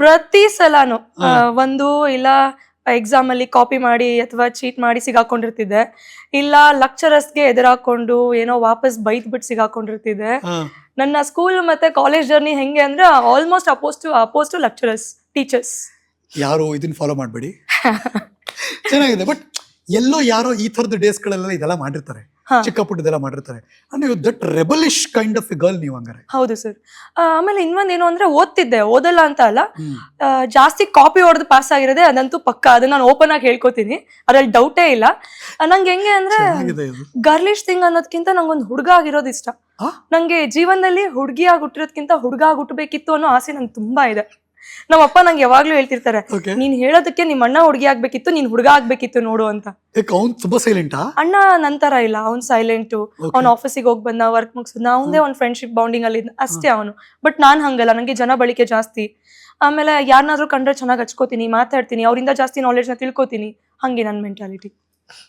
ಪ್ರತಿ ಸಲಾನು ಒಂದು ಇಲ್ಲ ಎಕ್ಸಾಮ್ ಅಲ್ಲಿ ಕಾಪಿ ಮಾಡಿ ಅಥವಾ ಚೀಟ್ ಮಾಡಿ ಸಿಗಾಕೊಂಡಿರ್ತಿದ್ದೆ. ಇಲ್ಲ ಲೆಕ್ಚರರ್ಸ್ಗೆ ಎದುರಾಕೊಂಡು ಏನೋ ವಾಪಸ್ ಬೈತ್ ಬಿಟ್ಟು ಸಿಗಾಕೊಂಡಿರ್ತಿದ್ದೆ ನನ್ನ ಸ್ಕೂಲ್ ಮತ್ತೆ ಕಾಲೇಜ್ ಜರ್ನಿ ಹೆಂಗೆ ಅಂದ್ರೆ almost opposite opposite lecturers teachers ಯಾರು ಇದನ್ನ ಫಾಲೋ ಮಾಡಬೇಡಿ. ಚೆನ್ನಾಗಿದೆ ಬಟ್ ಎಲ್ಲೋ ಯಾರೋ ಈ ಥರದ ಡೇಸ್ಗಳೆಲ್ಲ ಇದೆಲ್ಲ ಮಾಡಿರ್ತಾರೆ. ಚಿಕ್ಕ ಪುಟ್ಟದೆಲ್ಲ ಮಾಡಿರ್ತಾರೆ. ನೀವು that rebellish kind of girl ನೀವು ಹಂಗಾರೆ. ಹೌದು ಸರ್. ಆಮೇಲೆ ಇನ್ನೊಂದ್ ಏನು ಅಂದ್ರೆ ಓದ್ತಿದ್ದೆ. ಓದಲ್ಲ ಅಂತ ಅಲ್ಲ. ಜಾಸ್ತಿ ಕಾಪಿ ಹೊಡೆದು ಪಾಸ್ ಆಗಿರೋದೆ ಅದಂತೂ ಪಕ್ಕ. ಅದನ್ನ ನಾನು ಓಪನ್ ಆಗಿ ಹೇಳ್ಕೊತೀನಿ. ಅದ್ರಲ್ಲಿ ಡೌಟೇ ಇಲ್ಲ. ನಂಗೆ ಹೆಂಗೆ ಅಂದ್ರೆ ಗರ್ಲಿಶ್ ಥಿಂಗ್ ಅನ್ನೋದ್ಕಿಂತ ನಂಗೊಂದು ಹುಡುಗ ಆಗಿರೋದು ಇಷ್ಟ? ನಂಗೆ ಜೀವನದಲ್ಲಿ ಹುಡುಗಿಯಾಗಿ ಹುಟ್ಟಿರೋದ್ಕಿಂತ ಹುಡುಗ ಆಗಿ ಹುಟ್ಟಬೇಕಿತ್ತು ಅನ್ನೋ ಆಸೆ ನಂಗೆ ತುಂಬಾ ಇದೆ. ನಮ್ಮ ಅಪ್ಪ ನಂಗೆ ಯಾವಾಗ್ಲೂ ಹೇಳ್ತಿರ್ತಾರೆ ನೀನ್ ಹೇಳೋದಕ್ಕೆ ನಿಮ್ಮ ಅಣ್ಣ ಹುಡುಗಿ ಆಗ್ಬೇಕಿತ್ತು ನೀನ್ ಹುಡುಗ ಆಗ್ಬೇಕಿತ್ತು ನೋಡು ಅಂತ. ತುಂಬಾ ಸೈಲೆಂಟಾ ಅಣ್ಣ ನಂತರ ಇಲ್ಲ ಅವ್ನ್ ಸೈಲೆಂಟು ಅವ್ನ ಆಫೀಸಿಗೆ ಹೋಗಿ ಬಂದ ವರ್ಕ್ ಮುಗಿಸಿದ್ನ ಅವನದೇ ಒಂದು ಫ್ರೆಂಡ್ಶಿಪ್ ಬೌಂಡಿಂಗ್ ಅಲ್ಲಿ ಅಷ್ಟೇ ಅವನು. ಬಟ್ ನಾನ್ ಹಂಗಲ್ಲ ನಂಗೆ ಜನ ಬಳಿಕೆ ಜಾಸ್ತಿ. ಆಮೇಲೆ ಯಾರನ್ನಾದ್ರೂ ಕಂಡ್ರೆ ಚೆನ್ನಾಗಿ ಹಚ್ಕೋತೀನಿ ಮಾತಾಡ್ತೀನಿ ಅವರಿಂದ ಜಾಸ್ತಿ ನಾಲೆಜ್ನ ತಿಳ್ಕೊತೀನಿ ಹಂಗೆ ನನ್ನ ಮೆಂಟಾಲಿಟಿ